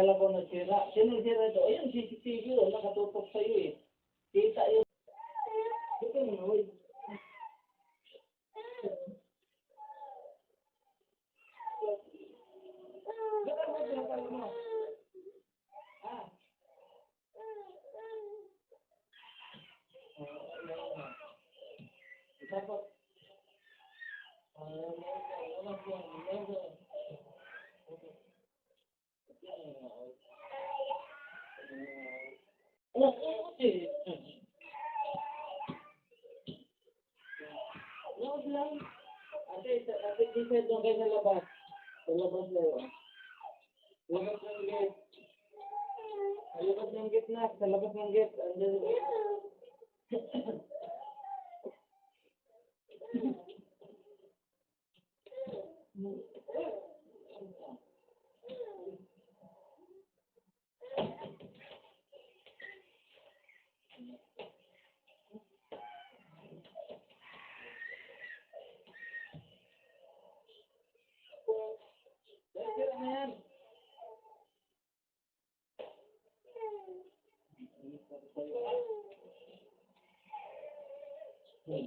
Kala ko nasira. Sino sira ito? Ayun, CCTV oh, nakatutok sa iyo eh. Kita yun. Ito mo, oy. Bakit mo pinapalo mo? Ah. Ah, Huwag lang. Ate, sa- ate, dito doon kayo sa labas. Sa labas na yun. Labas ng gate. Sa labas ng gate na. Sa labas ng gate. Andyan yung gate. Dahil sira na yan. Hmm.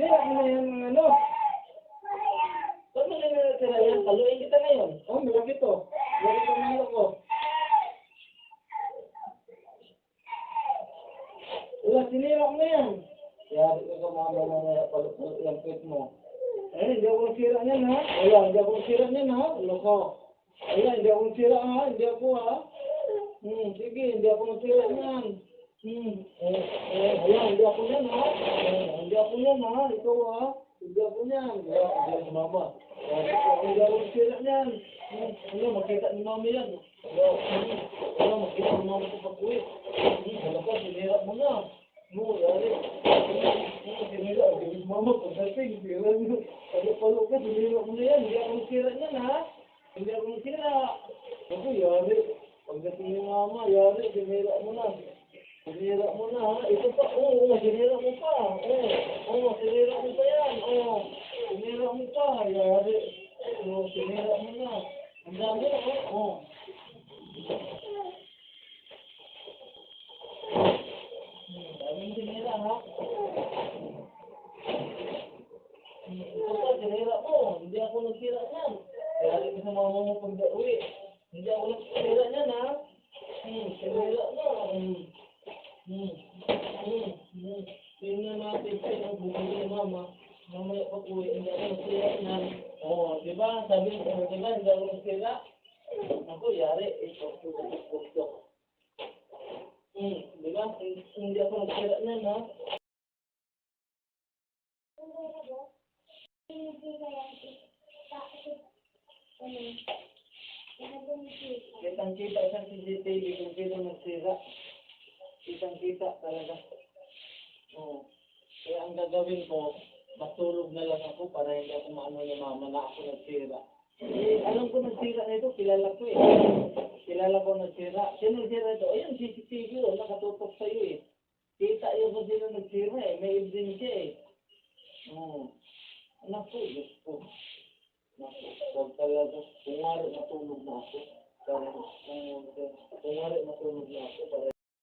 Sira mga ano. Na natira yan? Paluin kita na. Oh, to. Malaki to mga ko. Wala, sinira mo na yan. Yari ka ka mga mga palupulot yung pit mo. Eh, hindi ako nasira niyan ha. Wala, hindi ako ha. Hindi ako nasira ha. Hindi. Hmm, sige, hindi ako nasira niyan. Hmm, eh, eh, hindi ako niyan ha. Eh, hindi ako niyan ha. Ikaw ha. Hindi ako. Wala, hindi ako mama. Ko, hindi ako nasira niyan. Hmm, wala, makita ni mama yan. Wala, hmm, wala, makita ni mama sa pag-uwi. Hmm, wala ka, sinira mo na. No, yari. Hmm, sinira. Hindi mama, pagdating, sinira mo. Palo-palo ka, sinira mo na yan. Hindi ako nasira niyan ha. Hindi ako nasira. Ako, yari. Pagdating ni mama, yari, sinira mo na. Sinira mo na ha. Ito pa, oo, oh, sinira mo pa. Oo, oh, oh, sinira mo pa yan. Oo, oh, sinira mo pa. Yari. Oo, oh, sinira mo na. Ang dami, oo. Oh. Daming sinira ha. Ito pa, sinira mo. Hindi ako nagsira niyan. Yari ka sa mama mo pag uwi. Hindi ako nagsira niyan ha. Hmm, sinira mo. Hmm. Hmm. Hmm. Hmm. Tingnan natin ni mama. Mamaya pa po, hindi ako nasira niyan. Oo, di ba? Sabi ko, di ba? Ako nasira. Ako, yari. Ito, ito, ito, ito. Hmm, di ba? Hindi ako nasira niyan, ha? Kitang kita sa CCTV kung sino nagsira. Kitang kita talaga. Oo. Kaya ang gagawin ko, matulog na lang ako para hindi ako maano ni mama na ako nagsira. Eh, alam ko nagsira na ito, kilala ko eh. Kilala ko nagsira. Sino nagsira ito? Ayun, CCTV oh, nakatutok sa iyo eh. Kita yun kung sino nagsira eh. May ebidensya eh. Oo. Naku, Diyos ko. Naku, huwag talaga. Kung matulog na ako. Kung, matulog na ako, para